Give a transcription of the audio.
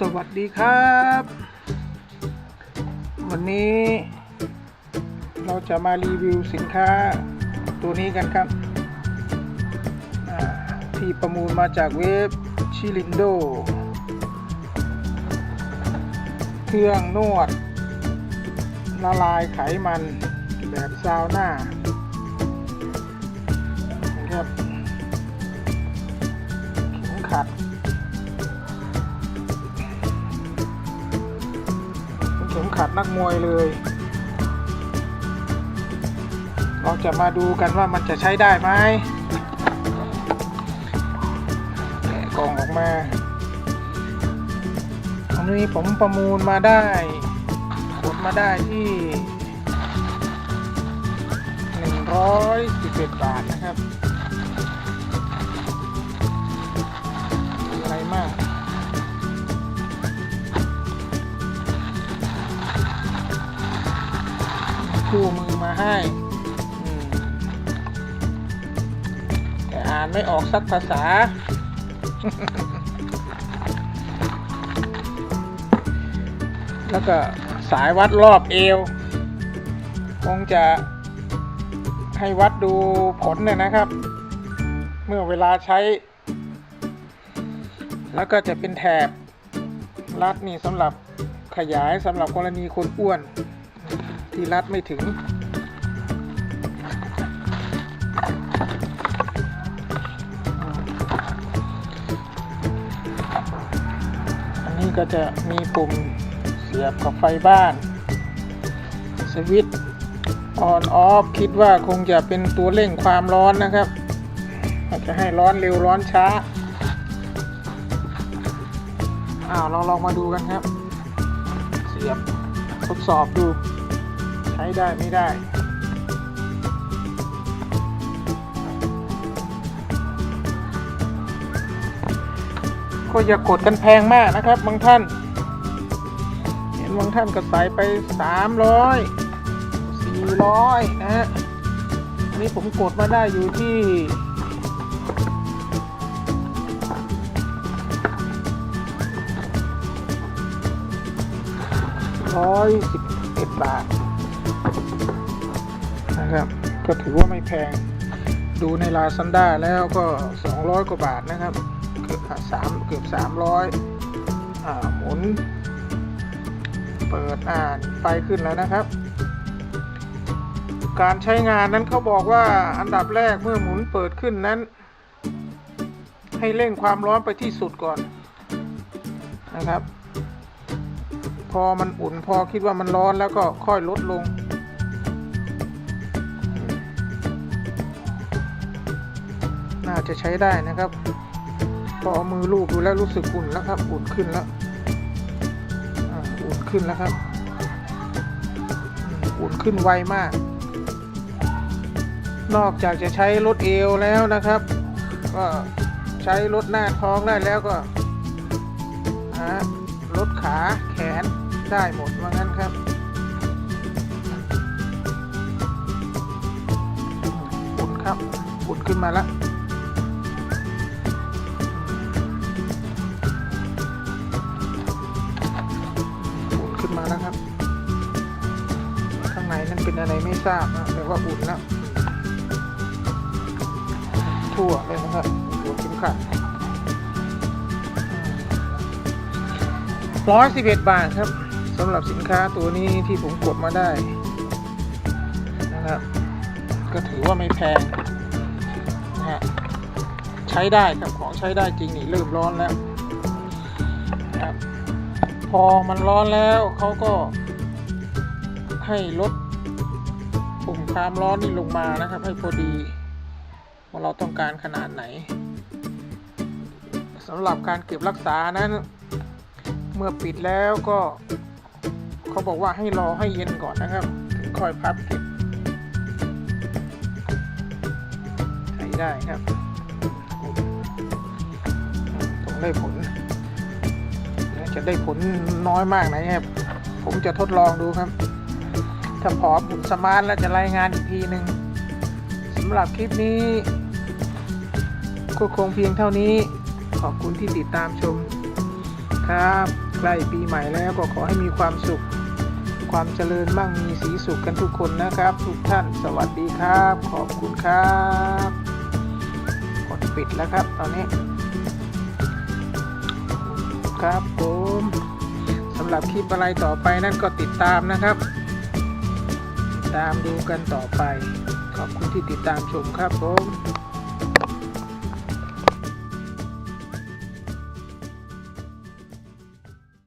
สวัสดีครับ วันนี้เราจะมารีวิวสินค้าตัวนี้กันครับ ที่ประมูลมาจากเว็บชิลินโด เครื่องนวด ละลายไขมันแบบซาวน่านะครับเข็มขัด ข็มขัดนักมวยเลย เราจะมาดูกันว่ามันจะใช้ได้ไหมแกะกล่องออกมาอันนี้ผมประมูลมาได้กดมาได้ที่111บาทนะครับอะไรมาก คู่มือมาให้อืมแต่อ่านไม่ออกสักภาษา แล้วก็สายวัดรอบเอว คงจะให้วัดดูผลเนี่ยนะครับ เมื่อเวลาใช้ แล้วก็จะเป็นแถบรัดนี่สำหรับขยายสำหรับกรณีคนอ้วน ที่รัดไม่ถึง อันนี้ก็จะมีปุ่มเสียบกับไฟบ้าน สวิตออนออฟคิดว่าคงจะเป็นตัวเร่งความร้อนนะครับ อาจจะให้ร้อนเร็วร้อนช้า อ้าวเราลองมาดูกันครับ เสียบทดสอบดู ช้ได้ไม่ได้ ก็อย่ากดกันแพงมากนะครับ บางท่าน เห็นบางท่านก็ใส่ไป 300 400 นะฮะอันนี้ผมกดมาได้อยู่ที่ร้อยสิบเอ็ดบาท นะครับก็ถือว่าไม่แพงดูในลาซันด้าแล้วก็ 200 กว่าบาทนะครับเกือบสามเกือบ 300อ่าหมุน เปิดอ่านไฟขึ้นแล้วนะครับ การใช้งานนั้นเขาบอกว่าอันดับแรกเมื่อหมุนเปิดขึ้นนั้น ให้เร่งความร้อนไปที่สุดก่อนนะครับ พอมันอุ่นพอคิดว่ามันร้อนแล้วก็ค่อยลดลง น่าจะใช้ได้นะครับ พอเอามือลูบดูแล้วรู้สึกอุ่นแล้วครับ อุ่นขึ้นแล้วอ,อุ่นขึ้นแล้วครับ อุ่นขึ้นไวมาก นอกจากจะใช้ลดเอวแล้วนะครับ ก็ใช้ลดหน้าท้องได้แล้วก็ลดขาแขนได้หมดว่างั้นครับอุ่นครับอุ่นขึ้นมาแล้ว เป็นอะไรไม่ทราบนะแต่ว่าอุ่นแล้วทั่วเลยนะครับหัวเข็มขัดร้อยสิบเอ็ดบาทครับสำหรับสินค้าตัวนี้ที่ผมกดมาได้นะครับก็ถือว่าไม่แพงนะฮะใช้ได้ครับของใช้ได้จริงนี่เริ่มร้อนแล้วนะครับพอมันร้อนแล้วเขาก็ให้ลด ปุ่มความร้อนนี่ลงมานะครับ ให้พอดีว่าเราต้องการขนาดไหนสำหรับการเก็บรักษานั้น เมื่อปิดแล้วก็เขาบอกว่าให้รอให้เย็นก่อนนะครับถึงค่อยพับเก็บใช้ได้ครับต้องได้ผลจะได้ผลน้อยมากนะครับผมจะทดลองดูครับ ถ้าพร้อมผมสมาร์ทแล้วจะรายงานอีกทีหนึ่งสำหรับคลิปนี้ก็คงเพียงเท่านี้ ขอบคุณที่ติดตามชม ครับใกล้ปีใหม่แล้วก็ขอให้มีความสุข ความเจริญมั่งมีสีสุขกันทุกคนนะครับ ทุกท่านสวัสดีครับ ขอบคุณครับกดปิดแล้วครับ ตอนนี้ ครับผมสำหรับคลิปอะไรต่อไปนั่นก็ติดตามนะครับ ตามดูกันต่อไป ขอบคุณที่ติดตามชมครับผม